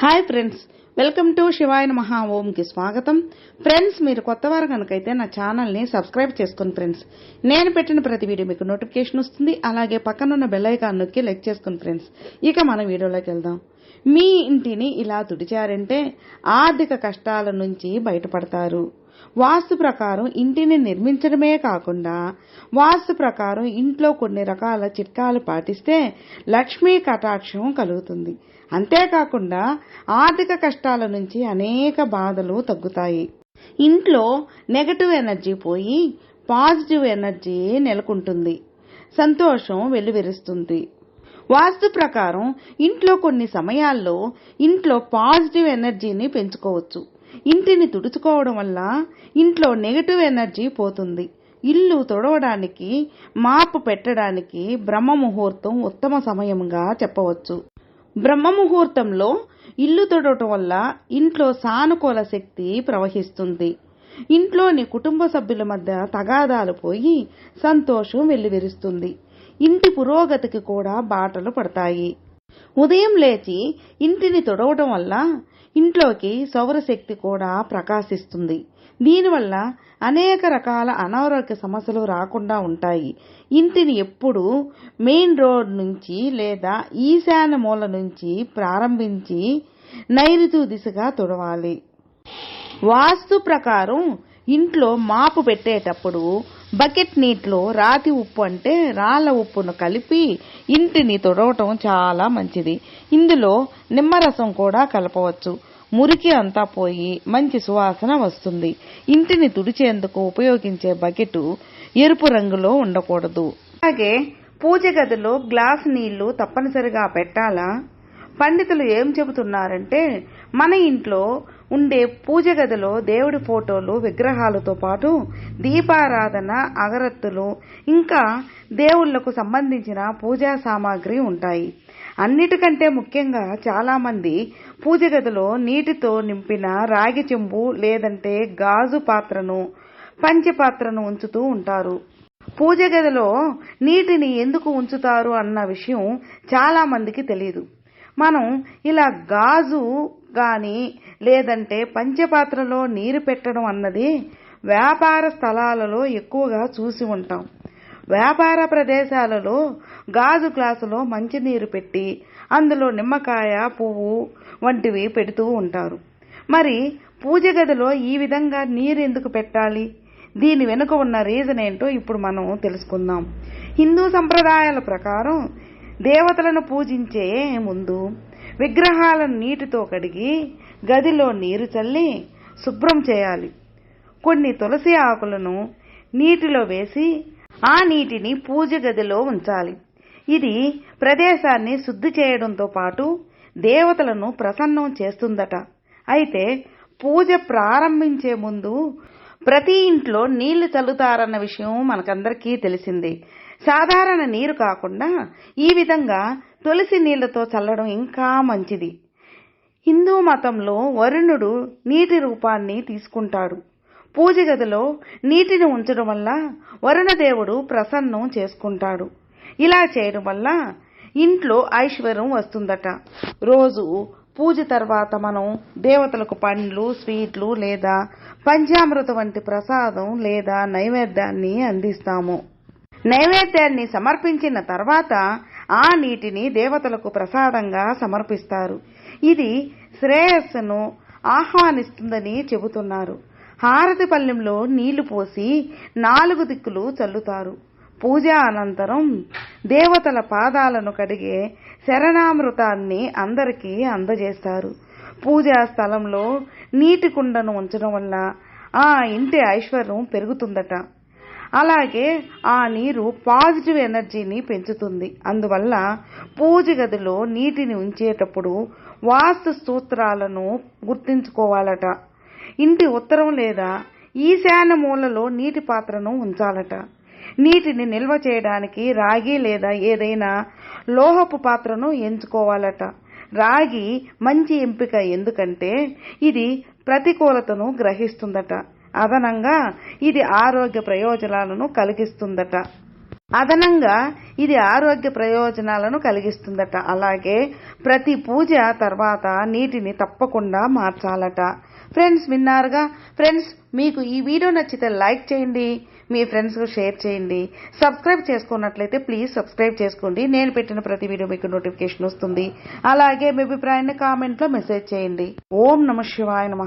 Hi friends welcome to Shivayana Maha ఓంకి స్వాగతం friends మీరు కొత్త వారు కనుకైతే నా ఛానల్ని సబ్స్క్రైబ్ చేసుకోండి ఫ్రెండ్స్ నేను పెట్టిన ప్రతి వీడియో మీకు నోటిఫికేషన్ వస్తుంది. అలాగే పక్కనున్న బెల్లైకాన్ నొక్కి లైక్ చేసుకోండి ఫ్రెండ్స్ ఇక మన వీడియోలోకి వెళ్దాం. మీ ఇంటిని ఇలా తుడిచారంటే ఆర్థిక కష్టాల నుంచి బయటపడతారు. వాస్తు ప్రకారం ఇంటిని నిర్మించడమే కాకుండా వాస్తు ప్రకారం ఇంట్లో కొన్ని రకాల చిట్కాలు పాటిస్తే లక్ష్మీ కటాక్షం కలుగుతుంది. అంతేకాకుండా ఆర్థిక కష్టాల నుంచి అనేక బాధలు తగ్గుతాయి. ఇంట్లో నెగటివ్ ఎనర్జీ పోయి పాజిటివ్ ఎనర్జీ నెలకొంటుంది. సంతోషం వెలువెరుస్తుంది వాస్తు ప్రకారం ఇంట్లో కొన్ని సమయాల్లో ఇంట్లో పాజిటివ్ ఎనర్జీని పెంచుకోవచ్చు. ఇంటిని తుడుచుకోవడం వల్ల ఇంట్లో నెగటివ్ ఎనర్జీ పోతుంది. ఇల్లు తుడవడానికి మాపు పెట్టడానికి బ్రహ్మ ముహూర్తం ఉత్తమ సమయంగా చెప్పవచ్చు. బ్రహ్మ ముహూర్తంలో ఇల్లు తుడవటం వల్ల ఇంట్లో సానుకూల శక్తి ప్రవహిస్తుంది. ఇంట్లోని కుటుంబ సభ్యుల మధ్య తగాదాలు పోయి సంతోషం వెల్లివిరుస్తుంది. ఇంటి పురోగతికి కూడా బాటలు పడతాయి. ఉదయం లేచి ఇంటిని తుడవటం వల్ల ఇంట్లోకి సౌరశక్తి కూడా ప్రకాశిస్తుంది. దీనివల్ల అనేక రకాల అనారోగ్య సమస్యలు రాకుండా ఉంటాయి. ఇంటిని ఎప్పుడు మెయిన్ రోడ్ నుంచి లేదా ఈశాన్య మూల నుంచి ప్రారంభించి నైరుతి దిశగా తుడవాలి. వాస్తు ప్రకారం ఇంట్లో మాపు పెట్టేటప్పుడు బకెట్ నీటిలో రాతి ఉప్పు అంటే రాళ్ళ ఉప్పును కలిపి ఇంటిని తుడవటం చాలా మంచిది. ఇందులో నిమ్మరసం కూడా కలపవచ్చు. మురికి అంతా పోయి మంచి సువాసన వస్తుంది. ఇంటిని తుడిచేందుకు ఉపయోగించే బకెట్ ఎరుపు రంగులో ఉండకూడదు. అలాగే పూజ గదిలో గ్లాస్ నీళ్ళు తప్పనిసరిగా పెట్టాలా? పండితులు ఏం చెబుతున్నారంటే మన ఇంట్లో ఉండే పూజ గదిలో దేవుడి ఫోటోలు విగ్రహాలతో పాటు దీపారాధన అగరత్తులు ఇంకా దేవుళ్ళకు సంబంధించిన పూజా సామాగ్రి ఉంటాయి. అన్నిటికంటే ముఖ్యంగా చాలామంది పూజ గదిలో నీటితో నింపిన రాగి చెంబు లేదంటే గాజు పాత్రను పంచపాత్రను ఉంచుతూ ఉంటారు. పూజ గదిలో నీటిని ఎందుకు ఉంచుతారు అన్న విషయం చాలా మందికి తెలియదు మనం ఇలా గాజు కానీ లేదంటే పంచపాత్రలో నీరు పెట్టడం అన్నది వ్యాపార స్థలాలలో ఎక్కువగా చూసి ఉంటాం. వ్యాపార ప్రదేశాలలో గాజు గ్లాసులో మంచినీరు పెట్టి అందులో నిమ్మకాయ పువ్వు వంటివి పెడుతూ ఉంటారు. మరి పూజ గదిలో ఈ విధంగా నీరు ఎందుకు పెట్టాలి? దీని వెనుక ఉన్న రీజన్ ఏంటో ఇప్పుడు మనం తెలుసుకుందాం. హిందూ సంప్రదాయాల ప్రకారం దేవతలను పూజించే ముందు విగ్రహాలను నీటితో కడిగి గదిలో నీరు చల్లి శుభ్రం చేయాలి. కొన్ని తులసి ఆకులను నీటిలో వేసి ఆ నీటిని పూజ గదిలో ఉంచాలి. ఇది ప్రదేశాన్ని శుద్ధి చేయడంతో పాటు దేవతలను ప్రసన్నం చేస్తుందట. అయితే పూజ ప్రారంభించే ముందు ప్రతి ఇంట్లో నీళ్ళు చల్లుతారన్న విషయం మనకందరికీ తెలిసిందే. సాధారణ నీరు కాకుండా ఈ విధంగా తులసి నీళ్ళతో చల్లడం ఇంకా మంచిది. హిందూ మతంలో వరుణుడు నీటి రూపాన్ని తీసుకుంటాడు. పూజ గదిలో నీటిని ఉంచడం వల్ల వరుణదేవుడు ప్రసన్నం చేసుకుంటాడు. ఇలా చేయడం వల్ల ఇంట్లో ఐశ్వర్యం వస్తుందట. రోజు పూజ తర్వాత మనం దేవతలకు పండ్లు స్వీట్లు లేదా పంచామృత వంటి ప్రసాదం లేదా నైవేద్యాన్ని అందిస్తాము. నైవేద్యాన్ని సమర్పించిన తర్వాత ఆ నీటిని దేవతలకు ప్రసాదంగా సమర్పిస్తారు. ఇది శ్రేయస్సును ఆహ్వానిస్తుందని చెబుతున్నారు. హారతి పల్లెంలో నీళ్ళు పోసి నాలుగు దిక్కులు చల్లుతారు. పూజ అనంతరం దేవతల పాదాలను కడిగే శరణామృతాన్ని అందరికీ అందజేస్తారు. పూజా స్థలంలో నీటి కుండను ఉంచడం వల్ల ఆ ఇంటి ఐశ్వర్యం పెరుగుతుందట. అలాగే ఆ నీరు పాజిటివ్ ఎనర్జీని పెంచుతుంది. అందువల్ల పూజ గదిలో నీటిని ఉంచేటప్పుడు వాస్తు సూత్రాలను గుర్తించుకోవాలట. ఇంటి ఉత్తరం లేదా ఈశాన్య మూలలో నీటి పాత్రను ఉంచాలట. నీటిని నిల్వ చేయడానికి రాగి లేదా ఏదైనా లోహపు పాత్రను ఎంచుకోవాలట. రాగి మంచి ఎంపిక ఎందుకంటే ఇది ప్రతికూలతను గ్రహిస్తుందట. అదనంగా ఇది ఆరోగ్య ప్రయోజనాలను కలిగిస్తుందట. అదనంగా ఇది ఆరోగ్య ప్రయోజనాలను కలిగిస్తుందట. అలాగే ప్రతి పూజ తర్వాత నీటిని తప్పకుండా మార్చాలట. ఫ్రెండ్స్ విన్నారుగా? ఫ్రెండ్స్ మీకు ఈ వీడియో నచ్చితే లైక్ చేయండి మీ ఫ్రెండ్స్కు షేర్ చేయండి. సబ్స్క్రైబ్ చేసుకున్నట్లయితే ప్లీజ్ సబ్స్క్రైబ్ చేసుకోండి. నేను పెట్టిన ప్రతి వీడియో మీకు నోటిఫికేషన్ వస్తుంది. అలాగే మీ అభిప్రాయాన్ని కామెంట్లో మెసేజ్ చేయండి. ఓం నమ శివాయ నమ.